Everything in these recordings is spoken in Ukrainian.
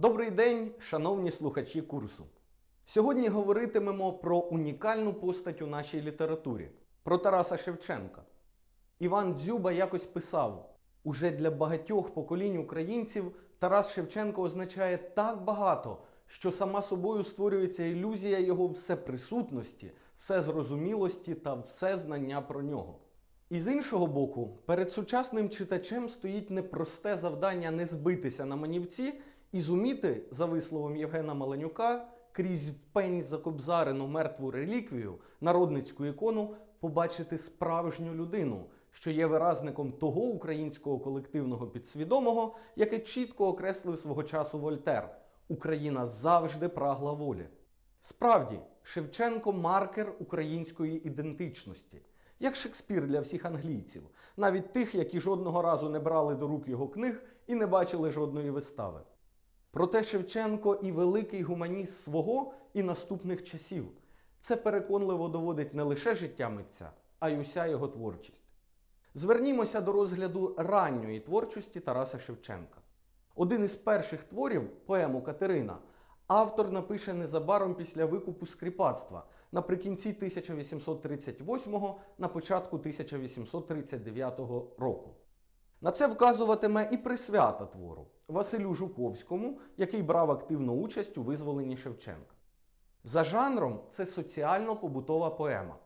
Добрий день, шановні слухачі курсу. Сьогодні говоритимемо про унікальну постать у нашій літературі про Тараса Шевченка. Іван Дзюба якось писав: уже для багатьох поколінь українців Тарас Шевченко означає так багато, що сама собою створюється ілюзія його всеприсутності, всезрозумілості та всезнання про нього. І з іншого боку, перед сучасним читачем стоїть непросте завдання не збитися на манівці і зуміти, за висловом Євгена Маленюка, крізь впень закобзарену мертву реліквію, народницьку ікону, побачити справжню людину, що є виразником того українського колективного підсвідомого, яке чітко окреслив свого часу Вольтер: Україна завжди прагла волі. Справді, Шевченко маркер української ідентичності, як Шекспір для всіх англійців, навіть тих, які жодного разу не брали до рук його книг і не бачили жодної вистави. Проте Шевченко і великий гуманіст свого і наступних часів. Це переконливо доводить не лише життя митця, а й уся його творчість. Звернімося до розгляду ранньої творчості Тараса Шевченка. Один із перших творів, поему Катерина, автор напише незабаром після викупу скріпацтва наприкінці 1838-го, на початку 1839 року. На це вказуватиме і присвята твору Василю Жуковському, який брав активну участь у визволенні Шевченка. За жанром це соціально-побутова поема.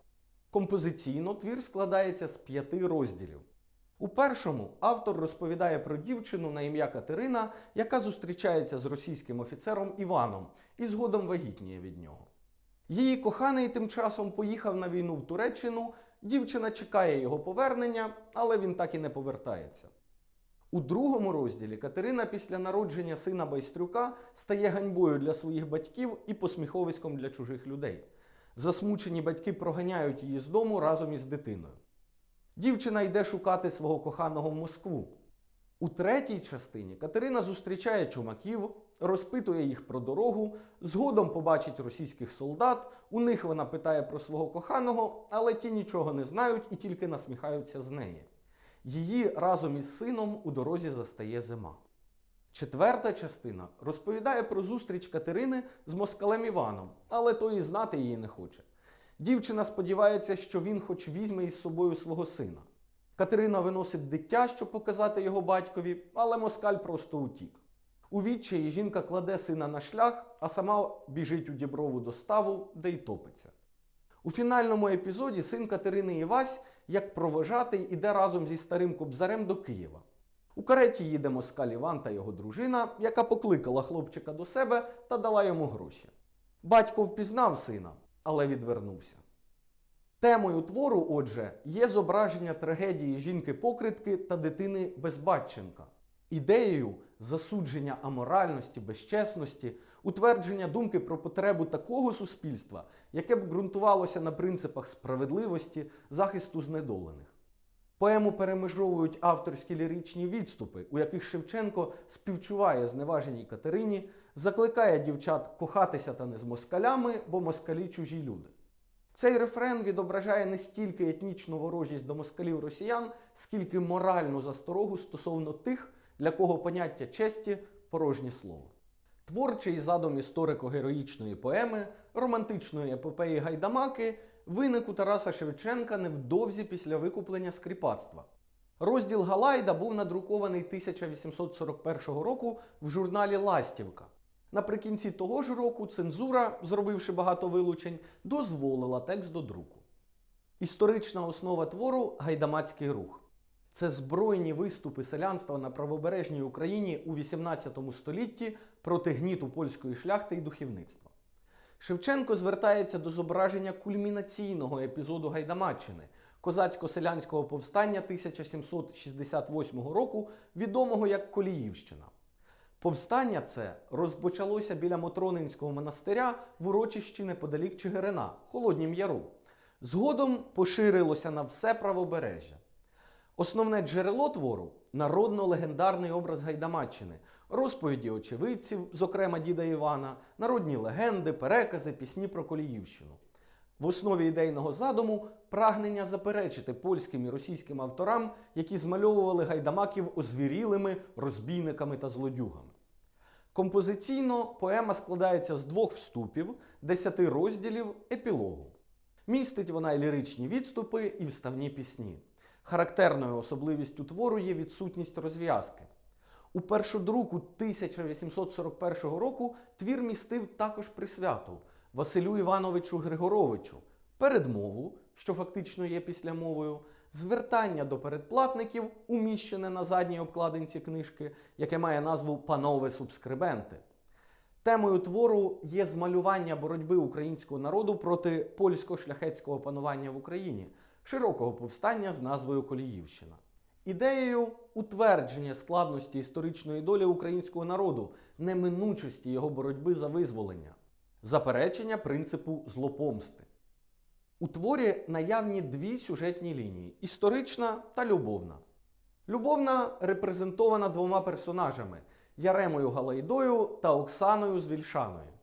Композиційно твір складається з п'яти розділів. У першому автор розповідає про дівчину на ім'я Катерина, яка зустрічається з російським офіцером Іваном і згодом вагітніє від нього. Її коханий тим часом поїхав на війну в Туреччину, дівчина чекає його повернення, але він так і не повертається. У другому розділі Катерина після народження сина Байстрюка стає ганьбою для своїх батьків і посміховиськом для чужих людей. Засмучені батьки проганяють її з дому разом із дитиною. Дівчина йде шукати свого коханого в Москву. У третій частині Катерина зустрічає чумаків, розпитує їх про дорогу, згодом побачить російських солдат. У них вона питає про свого коханого, але ті нічого не знають і тільки насміхаються з неї. Її разом із сином у дорозі застає зима. Четверта частина розповідає про зустріч Катерини з москалем Іваном, але той і знати її не хоче. Дівчина сподівається, що він хоч візьме із собою свого сина. Катерина виносить дитя, щоб показати його батькові, але москаль просто утік. У відчаї жінка кладе сина на шлях, а сама біжить у діброву до ставу, де й топиться. У фінальному епізоді син Катерини Івась, як провожатий, іде разом зі старим кобзарем до Києва. У кареті їде москаль Іван та його дружина, яка покликала хлопчика до себе та дала йому гроші. Батько впізнав сина, але відвернувся. Темою твору, отже, є зображення трагедії жінки-покритки та дитини Безбатченка. Ідеєю засудження аморальності, безчесності, утвердження думки про потребу такого суспільства, яке б ґрунтувалося на принципах справедливості, захисту знедолених. Поему перемежовують авторські ліричні відступи, у яких Шевченко співчуває зневаженій Катерині, закликає дівчат кохатися та не з москалями, бо москалі чужі люди. Цей рефрен відображає не стільки етнічну ворожість до москалів росіян, скільки моральну засторогу стосовно тих, для кого поняття честі порожнє слово. Творчий задум історико-героїчної поеми, романтичної епопеї Гайдамаки виник у Тараса Шевченка невдовзі після викуплення скріпацтва. Розділ Галайда був надрукований 1841 року в журналі Ластівка. Наприкінці того ж року цензура, зробивши багато вилучень, дозволила текст до друку. Історична основа твору гайдамацький рух. Це збройні виступи селянства на правобережній Україні у XVIII столітті проти гніту польської шляхти і духовництва. Шевченко звертається до зображення кульмінаційного епізоду Гайдамаччини, козацько-селянського повстання 1768 року, відомого як Коліївщина. Повстання це розпочалося біля Мотронинського монастиря в урочищі неподалік Чигирина, Холоднім Яру. Згодом поширилося на все правобережжя. Основне джерело твору народно-легендарний образ Гайдамаччини, розповіді очевидців, зокрема діда Івана, народні легенди, перекази, пісні про Коліївщину. В основі ідейного задуму прагнення заперечити польським і російським авторам, які змальовували гайдамаків озвірілими розбійниками та злодюгами. Композиційно поема складається з двох вступів, десяти розділів, епілогу. Містить вона і ліричні відступи, і вставні пісні. Характерною особливістю твору є відсутність розв'язки. У першодруку 1841 року твір містив також присвяту Василю Івановичу Григоровичу, передмову, що фактично є післямовою, звертання до передплатників, уміщене на задній обкладинці книжки, яке має назву Панове субскрибенти. Темою твору є змалювання боротьби українського народу проти польсько-шляхетського панування в Україні, широкого повстання з назвою Коліївщина. Ідеєю утвердження складності історичної долі українського народу, неминучості його боротьби за визволення, заперечення принципу злопомсти. У творі наявні дві сюжетні лінії історична та любовна. Любовна репрезентована двома персонажами Яремою Галайдою та Оксаною з Вільшаною.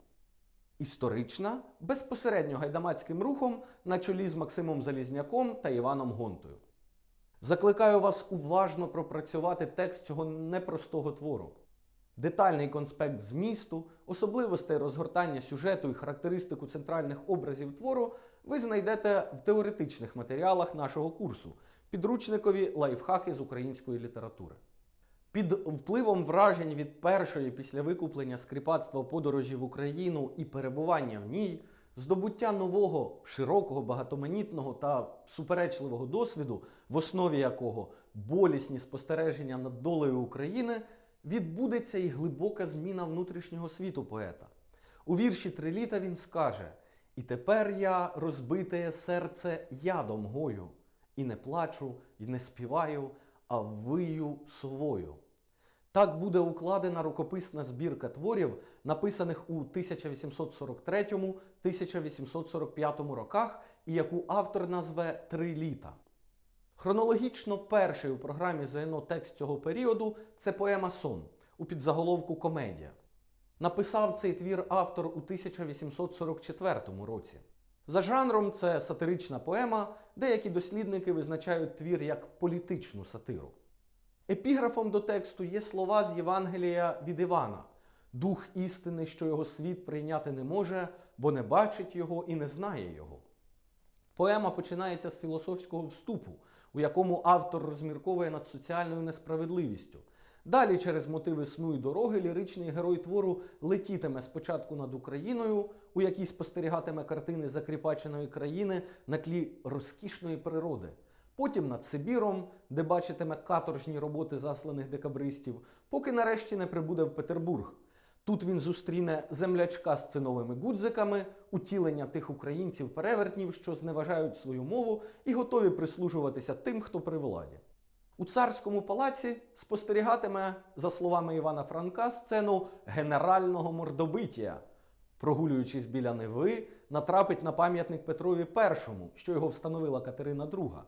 Історична безпосередньо гайдамацьким рухом на чолі з Максимом Залізняком та Іваном Гонтою. Закликаю вас уважно пропрацювати текст цього непростого твору. Детальний конспект змісту, особливостей розгортання сюжету і характеристику центральних образів твору ви знайдете в теоретичних матеріалах нашого курсу, підручникові лайфхаки з української літератури. Під впливом вражень від першої після викуплення скріпацтва подорожі в Україну і перебування в ній, здобуття нового, широкого, багатоманітного та суперечливого досвіду, в основі якого болісні спостереження над долею України, відбудеться і глибока зміна внутрішнього світу поета. У вірші Три літа він скаже: І тепер я розбитеє серце ядом гою, і не плачу, і не співаю, а вию совою. Так буде укладена рукописна збірка творів, написаних у 1843-1845 роках, і яку автор назве Три літа. Хронологічно перший у програмі ЗНО текст цього періоду це поема Сон у підзаголовку Комедія. Написав цей твір автор у 1844 році. За жанром це сатирична поема, деякі дослідники визначають твір як політичну сатиру. Епіграфом до тексту є слова з Євангелія від Івана: Дух істини, що його світ прийняти не може, бо не бачить його і не знає його. Поема починається з філософського вступу, у якому автор розмірковує над соціальною несправедливістю. Далі, через мотиви сну і дороги, ліричний герой твору летітиме спочатку над Україною, у якій спостерігатиме картини закріпаченої країни на тлі розкішної природи. Потім над Сибіром, де бачитиме каторжні роботи засланих декабристів, поки нарешті не прибуде в Петербург. Тут він зустріне землячка з циновими гудзиками, утілення тих українців-перевертнів, що зневажають свою мову і готові прислужуватися тим, хто при владі. У царському палаці спостерігатиме, за словами Івана Франка, сцену генерального мордобиття. Прогулюючись біля Неви, натрапить на пам'ятник Петрові І, що його встановила Катерина II.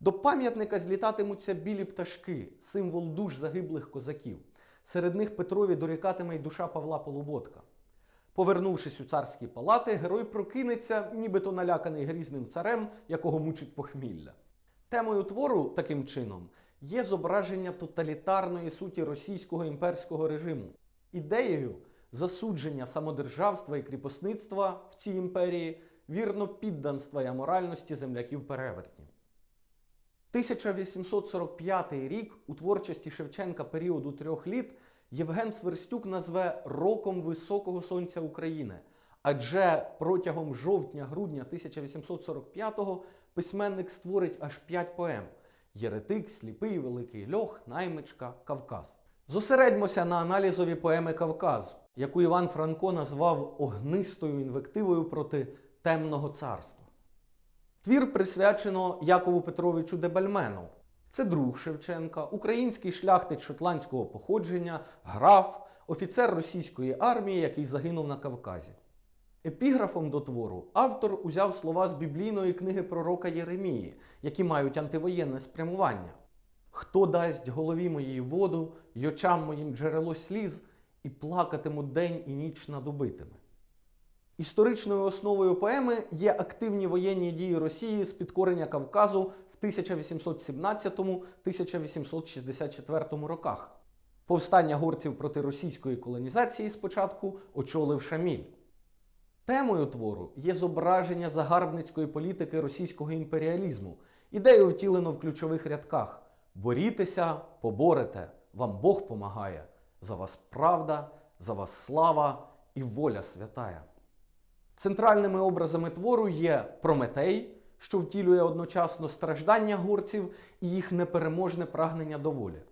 До пам'ятника злітатимуться білі пташки, символ душ загиблих козаків. Серед них Петрові дорікатиме й душа Павла Полуботка. Повернувшись у царські палати, герой прокинеться, нібито наляканий грізним царем, якого мучить похмілля. Темою твору, таким чином, є зображення тоталітарної суті російського імперського режиму, ідеєю засудження самодержавства і кріпосництва в цій імперії, вірно підданства і аморальності земляків перевертнів. 1845 рік у творчості Шевченка періоду трьох літ Євген Сверстюк назве роком високого сонця України. Адже протягом жовтня-грудня 1845-го письменник створить аж п'ять поем: Єретик, Сліпий, Великий Льох, Наймичка, Кавказ. Зосередьмося на аналізові поеми Кавказ, яку Іван Франко назвав огнистою інвективою проти темного царства. Твір присвячено Якову Петровичу Дебальмену. Це друг Шевченка, український шляхтич шотландського походження, граф, офіцер російської армії, який загинув на Кавказі. Епіграфом до твору автор узяв слова з біблійної книги пророка Єремії, які мають антивоєнне спрямування. Хто дасть голові моїй воду, й очам моїм джерело сліз, і плакатиму день і ніч над убитими. Історичною основою поеми є активні воєнні дії Росії з підкорення Кавказу в 1817-1864 роках. Повстання горців проти російської колонізації спочатку очолив Шаміль. Темою твору є зображення загарбницької політики російського імперіалізму. Ідею втілено в ключових рядках: борітеся, поборете, вам Бог помагає, за вас правда, за вас слава і воля святая. Центральними образами твору є Прометей, що втілює одночасно страждання горців і їх непереможне прагнення до волі.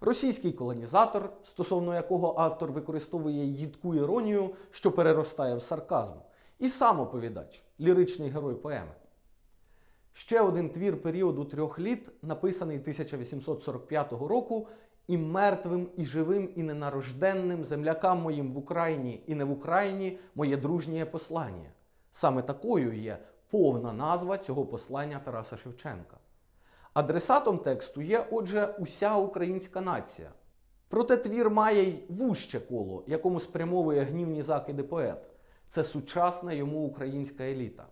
Російський колонізатор, стосовно якого автор використовує їдку іронію, що переростає в сарказм, і сам оповідач, ліричний герой поеми. Ще один твір періоду трьох літ, написаний 1845 року, і мертвим, і живим, і ненарожденним землякам моїм в Україні і не в Україні моє дружнє послання. Саме такою є повна назва цього послання Тараса Шевченка. Адресатом тексту є, отже, уся українська нація. Проте твір має й вужче коло, якому спрямовує гнівні закиди поет. Це сучасна йому українська еліта.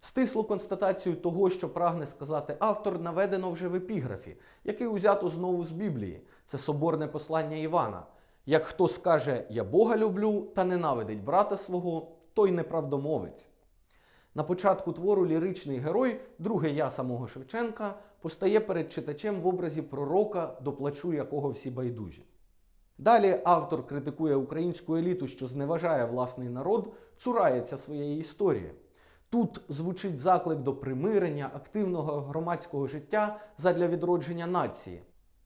Стислу констатацію того, що прагне сказати автор, наведено вже в епіграфі, який узято знову з Біблії. Це соборне послання Івана. Як хто скаже Я Бога люблю та ненавидить брата свого, той неправдомовець. На початку твору ліричний герой, друге я самого Шевченка, постає перед читачем в образі пророка, до плачу якого всі байдужі. Далі автор критикує українську еліту, що зневажає власний народ, цурається своєї історії. Тут звучить заклик до примирення, активного громадського життя задля відродження нації.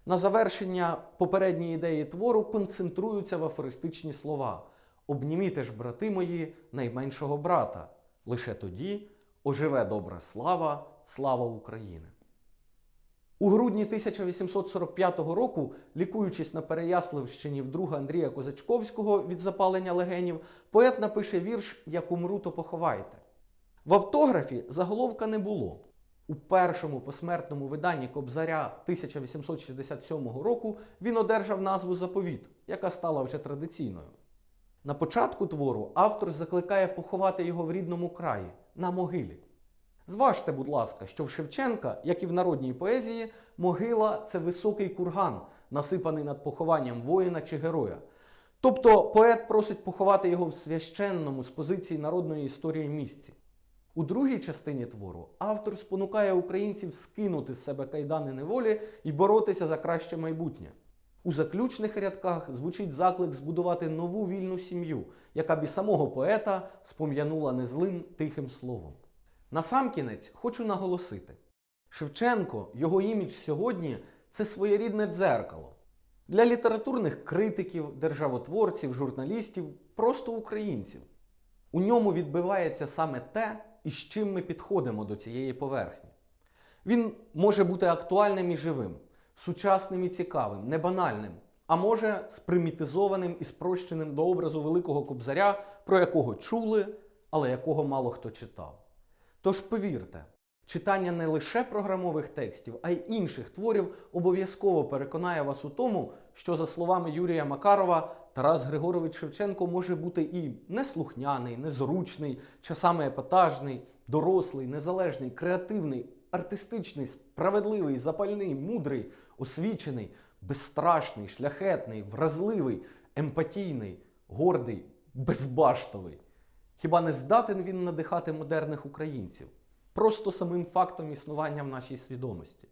На завершення попередньої ідеї твору концентруються в афористичні слова: Обніміте ж, брати мої, найменшого брата. Лише тоді оживе добра слава, слава України. У грудні 1845 року, лікуючись на Переяславщині в друга Андрія Козачковського від запалення легенів, поет напише вірш Як умру, то поховайте. В автографі заголовка не було. У першому посмертному виданні Кобзаря 1867 року він одержав назву Заповіт, яка стала вже традиційною. На початку твору автор закликає поховати його в рідному краї на могилі. Зважте, будь ласка, що в Шевченка, як і в народній поезії, могила це високий курган, насипаний над похованням воїна чи героя. Тобто поет просить поховати його в священному з позиції народної історії місці. У другій частині твору автор спонукає українців скинути з себе кайдани неволі і боротися за краще майбутнє. У заключних рядках звучить заклик збудувати нову вільну сім'ю, яка б і самого поета спом'янула незлим тихим словом. Насамкінець хочу наголосити: Шевченко, його імідж сьогодні це своєрідне дзеркало. Для літературних критиків, державотворців, журналістів, просто українців. У ньому відбивається саме те, із чим ми підходимо до цієї поверхні. Він може бути актуальним і живим, сучасним і цікавим, не банальним, а може спримітизованим і спрощеним до образу великого кобзаря, про якого чули, але якого мало хто читав. Тож повірте, читання не лише програмових текстів, а й інших творів обов'язково переконає вас у тому, що, за словами Юрія Макарова, Тарас Григорович Шевченко може бути і неслухняний, незручний, часами епатажний, дорослий, незалежний, креативний, артистичний, справедливий, запальний, мудрий, освічений, безстрашний, шляхетний, вразливий, емпатійний, гордий, безбаштовий. Хіба не здатен він надихати модерних українців? Просто самим фактом існування в нашій свідомості.